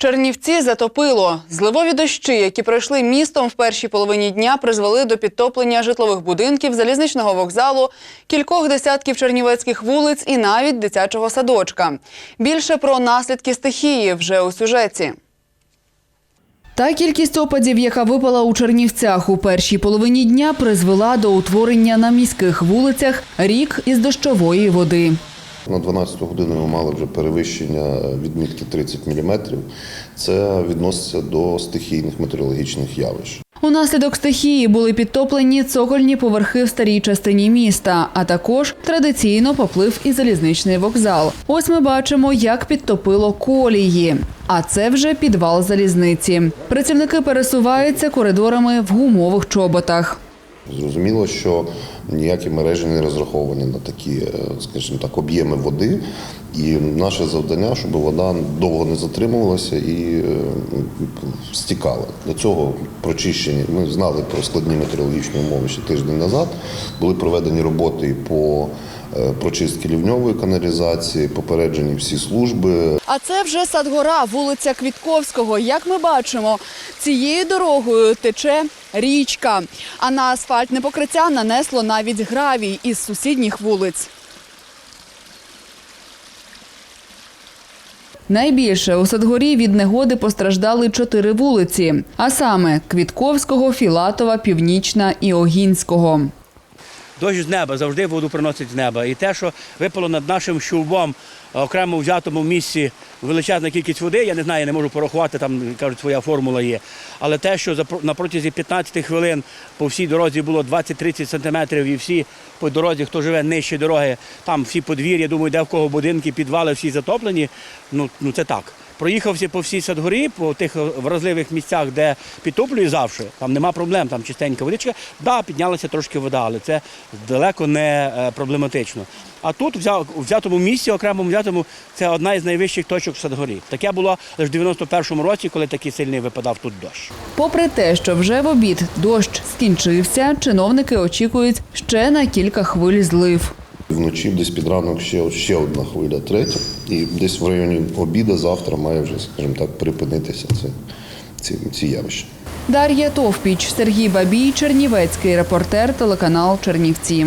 Чернівці затопило. Зливові дощі, які пройшли містом в першій половині дня, призвели до підтоплення житлових будинків, залізничного вокзалу, кількох десятків чернівецьких вулиць і навіть дитячого садочка. Більше про наслідки стихії вже у сюжеті. Та кількість опадів, яка випала у Чернівцях у першій половині дня, призвела до утворення на міських вулицях рік із дощової води. На 12 годину ми мали вже перевищення відмітки 30 мм. Це відноситься до стихійних метеорологічних явищ. Унаслідок стихії були підтоплені цокольні поверхи в старій частині міста, а також традиційно поплив і залізничний вокзал. Ось ми бачимо, як підтопило колії. А це вже підвал залізниці. Працівники пересуваються коридорами в гумових чоботах. Зрозуміло, що ніякі мережі не розраховані на такі, е, скажімо так, об'єми води. І наше завдання, щоб вода довго не затримувалася і е, стікала. Для цього прочищені. Ми знали про складні метеорологічні умови ще тиждень назад. Були проведені роботи по е, прочистки лівньової каналізації, попереджені всі служби. А це вже Садгора, вулиця Квітковського. Як ми бачимо, цією дорогою тече річка, а на асфальтне покриття нанесло навіть гравій із сусідніх вулиць. Найбільше у Садгорі від негоди постраждали чотири вулиці, а саме Квітковського, Філатова, Північна і Огінського. Дощ з неба завжди воду приносить з неба. І те, що випало над нашим щулбом, окремо взятому місці величезна кількість води, я не знаю, я не можу порахувати, там кажуть, своя формула є. Але те, що на протязі 15 хвилин по всій дорозі було 20-30 сантиметрів, і всі по дорозі, хто живе нижче дороги, там всі подвір'я, думаю, де в кого будинки, підвали, всі затоплені. Ну, ну це так. Проїхався по всій Садгорі, по тих вразливих місцях, де підтоплює завжди, там нема проблем, там чистенька водичка. Да, піднялася трошки вода, але це далеко не е, проблематично. А тут, взя- у взятому місці, окремому взятому, це одна із найвищих точок в Садгорі. Таке було лише в 91-му році, коли такий сильний випадав тут дощ. Попри те, що вже в обід дощ скінчився, чиновники очікують ще на кілька хвиль злив. Вночі десь під ранок ще, ще одна хвиля, третя. І десь в районі обіда завтра має вже, скажімо так, припинитися це, ці, ці явища. Дар'я Товпіч, Сергій Бабій, Чернівецький репортер, телеканал Чернівці.